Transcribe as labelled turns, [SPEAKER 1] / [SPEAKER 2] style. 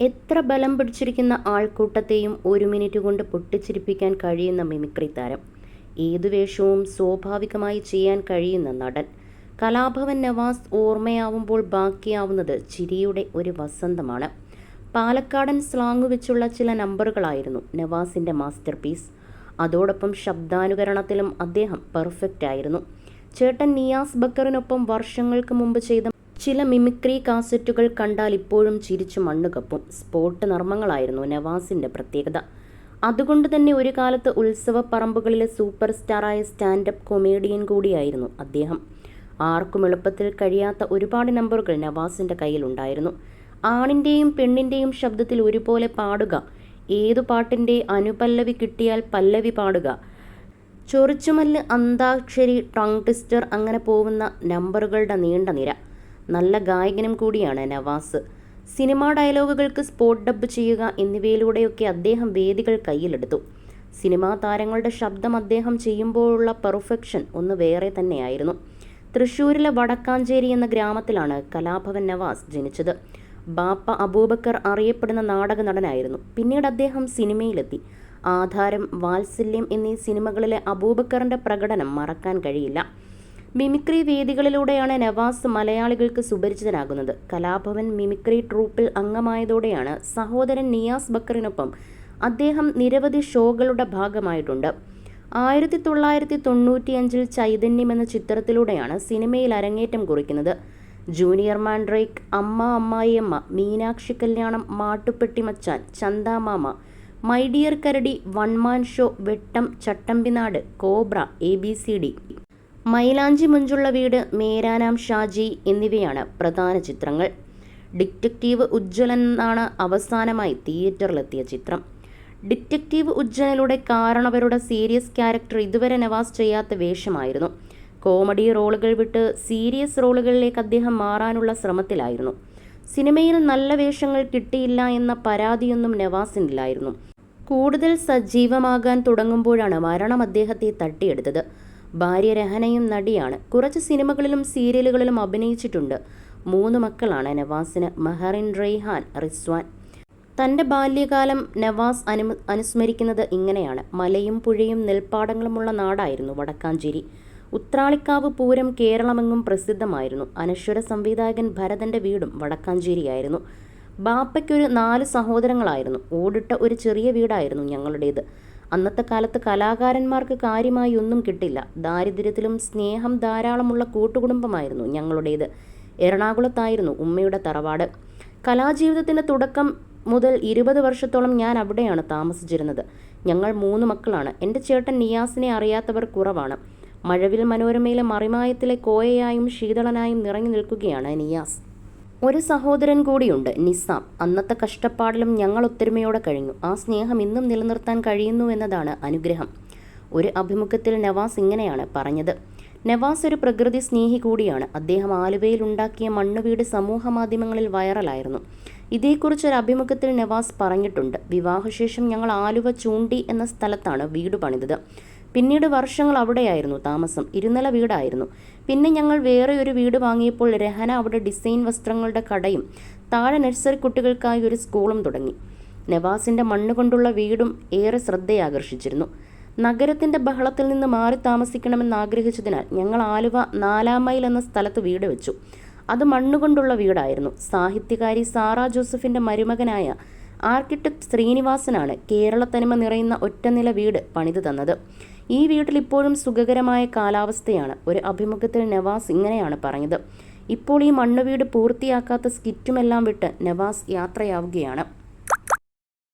[SPEAKER 1] എത്ര ബലം പിടിച്ചിരിക്കുന്ന ആൾക്കൂട്ടത്തെയും ഒരു മിനിറ്റ് കൊണ്ട് പൊട്ടിച്ചിരിപ്പിക്കാൻ കഴിയുന്ന മിമിക്രി താരം. ഏതു വേഷവും സ്വാഭാവികമായി ചെയ്യാൻ കഴിയുന്ന നടൻ. കലാഭവൻ നവാസ് ഓർമ്മയാവുമ്പോൾ ബാക്കിയാവുന്നത് ചിരിയുടെ ഒരു വസന്തമാണ്. പാലക്കാടൻ സ്ലാങ് വെച്ചുള്ള ചില നമ്പറുകളായിരുന്നു നവാസിന്റെ മാസ്റ്റർ പീസ്. അതോടൊപ്പം ശബ്ദാനുകരണത്തിലും അദ്ദേഹം പെർഫെക്റ്റ് ആയിരുന്നു ചേട്ടൻ നിയാസ് ബക്കറിനൊപ്പം വർഷങ്ങൾക്ക് മുമ്പ് ചെയ്ത ചില മിമിക്രി കാസറ്റുകൾ കണ്ടാൽ ഇപ്പോഴും ചിരിച്ചു മണ്ണുകപ്പും സ്പോട്ട് നർമ്മങ്ങളായിരുന്നു നവാസിന്റെ പ്രത്യേകത. അതുകൊണ്ട് തന്നെ ഒരു കാലത്ത് ഉത്സവ പറമ്പുകളിലെ സൂപ്പർ സ്റ്റാറായ സ്റ്റാൻഡപ്പ് കൊമേഡിയൻ കൂടിയായിരുന്നു അദ്ദേഹം. ആർക്കും എളുപ്പത്തിൽ കഴിയാത്ത ഒരുപാട് നമ്പറുകൾ നവാസിന്റെ കയ്യിലുണ്ടായിരുന്നു. ആണിന്റെയും പെണ്ണിന്റെയും ശബ്ദത്തിൽ ഒരുപോലെ പാടുക. ഏതു പാട്ടിന്റെ അനുപല്ലവി കിട്ടിയാൽ പല്ലവി പാടുക. ചൊറിച്ചുമല്ല് അന്താക്ഷരി ടങ് ട്വിസ്റ്റർ അങ്ങനെ പോകുന്ന നമ്പറുകളുടെ നീണ്ട നിര. നല്ല ഗായകനും കൂടിയാണ് നവാസ്. സിനിമാ ഡയലോഗുകൾക്ക് സ്പോട്ട് ഡബ് ചെയ്യുക എന്നിവയിലൂടെയൊക്കെ അദ്ദേഹം വേദികൾ കയ്യിലെടുത്തു. സിനിമാ താരങ്ങളുടെ ശബ്ദം അദ്ദേഹം ചെയ്യുമ്പോഴുള്ള പെർഫെക്ഷൻ ഒന്ന് വേറെ തന്നെയായിരുന്നു. തൃശ്ശൂരിലെ വടക്കാഞ്ചേരി എന്ന ഗ്രാമത്തിലാണ് കലാഭവൻ നവാസ് ജനിച്ചത്. ബാപ്പ അബൂബക്കർ അറിയപ്പെടുന്ന നാടക നടനായിരുന്നു. പിന്നീട് അദ്ദേഹം സിനിമയിലെത്തി. ആധാരം വാത്സല്യം എന്നീ സിനിമകളിലെ അബൂബക്കറിന്റെ പ്രകടനം മറക്കാൻ കഴിയില്ല. മിമിക്രി വേദികളിലൂടെയാണ് നവാസ് മലയാളികൾക്ക് സുപരിചിതനാകുന്നത്. കലാഭവൻ മിമിക്രി ട്രൂപ്പിൽ അംഗമായതോടെയാണ് സഹോദരൻ നിയാസ് ബക്കറിനൊപ്പം അദ്ദേഹം നിരവധി ഷോകളുടെ ഭാഗമായിട്ടുണ്ട്. ആയിരത്തി തൊള്ളായിരത്തി തൊണ്ണൂറ്റിയഞ്ചിൽ ചൈതന്യം എന്ന ചിത്രത്തിലൂടെയാണ് സിനിമയിൽ അരങ്ങേറ്റം കുറിക്കുന്നത്. ജൂനിയർ മാൻഡ്രേക്ക് അമ്മ അമ്മായിയമ്മ മീനാക്ഷി കല്യാണം Mattupetty Machan Chandamama my dear Karadi one man show Vettam Chattambinadu Cobra A B C D Mylanchi Monchulla Veedu മേരാനാം Shaji എന്നിവയാണ് പ്രധാന ചിത്രങ്ങൾ. ഡിറ്റക്റ്റീവ് ഉജ്ജ്വലൻ എന്നാണ് അവസാനമായി തിയേറ്ററിലെത്തിയ ചിത്രം. ഡിറ്റക്റ്റീവ് ഉജ്ജ്വലിലൂടെ കാരണവരുടെ സീരിയസ് ക്യാരക്ടർ ഇതുവരെ നവാസ് ചെയ്യാത്ത വേഷമായിരുന്നു. കോമഡി റോളുകൾ വിട്ട് സീരിയസ് റോളുകളിലേക്ക് അദ്ദേഹം മാറാനുള്ള ശ്രമത്തിലായിരുന്നു. സിനിമയിൽ നല്ല വേഷങ്ങൾ കിട്ടിയില്ല എന്ന പരാതിയൊന്നും നവാസിനില്ലായിരുന്നു കൂടുതൽ സജീവമാകാൻ തുടങ്ങുമ്പോഴാണ് മരണം അദ്ദേഹത്തെ തട്ടിയെടുത്തത്. ഭാര്യ രഹനയും നടിയാണ്. കുറച്ച് സിനിമകളിലും സീരിയലുകളിലും അഭിനയിച്ചിട്ടുണ്ട്. മൂന്ന് മക്കളാണ് നവാസിന് മെഹറിൻ റെയ്ഹാൻ റിസ്വാൻ. തന്റെ ബാല്യകാലം നവാസ് അനു അനുസ്മരിക്കുന്നത് ഇങ്ങനെയാണ്. മലയും പുഴയും നെൽപ്പാടങ്ങളുമുള്ള നാടായിരുന്നു വടക്കാഞ്ചേരി. ഉത്രാളിക്കാവ് പൂരം കേരളമെങ്ങും പ്രസിദ്ധമായിരുന്നു. അനശ്വര സംവിധായകൻ ഭരതന്റെ വീടും വടക്കാഞ്ചേരിയായിരുന്നു. ബാപ്പയ്ക്കൊരു നാല് സഹോദരങ്ങളായിരുന്നു. ഓടിട്ട ഒരു ചെറിയ വീടായിരുന്നു ഞങ്ങളുടേത്. അന്നത്തെ കാലത്ത് കലാകാരന്മാർക്ക് കാര്യമായി ഒന്നും കിട്ടില്ല. ദാരിദ്ര്യത്തിലും സ്നേഹം ധാരാളമുള്ള കൂട്ടുകുടുംബമായിരുന്നു ഞങ്ങളുടേത്. എറണാകുളത്തായിരുന്നു ഉമ്മയുടെ തറവാട്. കലാജീവിതത്തിന്റെ തുടക്കം മുതൽ ഇരുപത് വർഷത്തോളം ഞാൻ അവിടെയാണ് താമസിച്ചിരുന്നത്. ഞങ്ങൾ മൂന്ന് മക്കളാണ്. എന്റെ ചേട്ടൻ നിയാസിനെ അറിയാത്തവർ കുറവാണ്. മഴവിൽ മനോരമയിലെ മറിമായത്തിലെ കോയയായും ശീതളനായും നിറഞ്ഞു നിൽക്കുകയാണ് നിയാസ്. ഒരു സഹോദരൻ കൂടിയുണ്ട് നിസാം. അന്നത്തെ കഷ്ടപ്പാടിലും ഞങ്ങൾ ഒത്തൊരുമയോടെ കഴിഞ്ഞു. ആ സ്നേഹം ഇന്നും നിലനിർത്താൻ കഴിയുന്നു എന്നതാണ് അനുഗ്രഹം. ഒരു അഭിമുഖത്തിൽ നവാസ് ഇങ്ങനെയാണ് പറഞ്ഞത്. നവാസ് ഒരു പ്രകൃതി സ്നേഹി കൂടിയാണ്. അദ്ദേഹം ആലുവയിൽ ഉണ്ടാക്കിയ മണ്ണുവീട് സമൂഹ മാധ്യമങ്ങളിൽ വൈറലായിരുന്നു. ഇതേക്കുറിച്ച് ഒരു അഭിമുഖത്തിൽ നവാസ് പറഞ്ഞിട്ടുണ്ട്. വിവാഹശേഷം ഞങ്ങൾ ആലുവ ചൂണ്ടി എന്ന സ്ഥലത്താണ് വീട് പണിതത്. പിന്നീട് വർഷങ്ങൾ അവിടെയായിരുന്നു താമസം ഇരുനില വീടായിരുന്നു. പിന്നെ ഞങ്ങൾ വേറെ ഒരു വീട് വാങ്ങിയപ്പോൾ രഹന അവിടെ ഡിസൈൻ വസ്ത്രങ്ങളുടെ കടയും താഴെ നഴ്സറി കുട്ടികൾക്കായി ഒരു സ്കൂളും തുടങ്ങി. നവാസിന്റെ മണ്ണുകൊണ്ടുള്ള വീടും ഏറെ ശ്രദ്ധയാകർഷിച്ചിരുന്നു. നഗരത്തിന്റെ ബഹളത്തിൽ നിന്ന് മാറി താമസിക്കണമെന്ന് ആഗ്രഹിച്ചതിനാൽ ഞങ്ങൾ ആലുവ നാലാം മൈൽ എന്ന സ്ഥലത്ത് വീട് വെച്ചു. അത് മണ്ണുകൊണ്ടുള്ള വീടായിരുന്നു. സാഹിത്യകാരി സാറ ജോസഫിന്റെ മരുമകനായ ആർക്കിടെക്ട് ശ്രീനിവാസനാണ് കേരള തനിമ നിറയുന്ന ഒറ്റനില വീട് പണിതു തന്നത്. ഈ വീട്ടിൽ ഇപ്പോഴും സുഖകരമായ കാലാവസ്ഥയാണ്. ഒരു അഭിമുഖത്തിൽ നവാസ് ഇങ്ങനെയാണ് പറഞ്ഞത്. ഇപ്പോൾ ഈ മണ്ണുവീട് പൂർത്തിയാക്കാത്ത സ്കിറ്റുമെല്ലാം വിട്ട് നവാസ് യാത്രയാവുകയാണ്.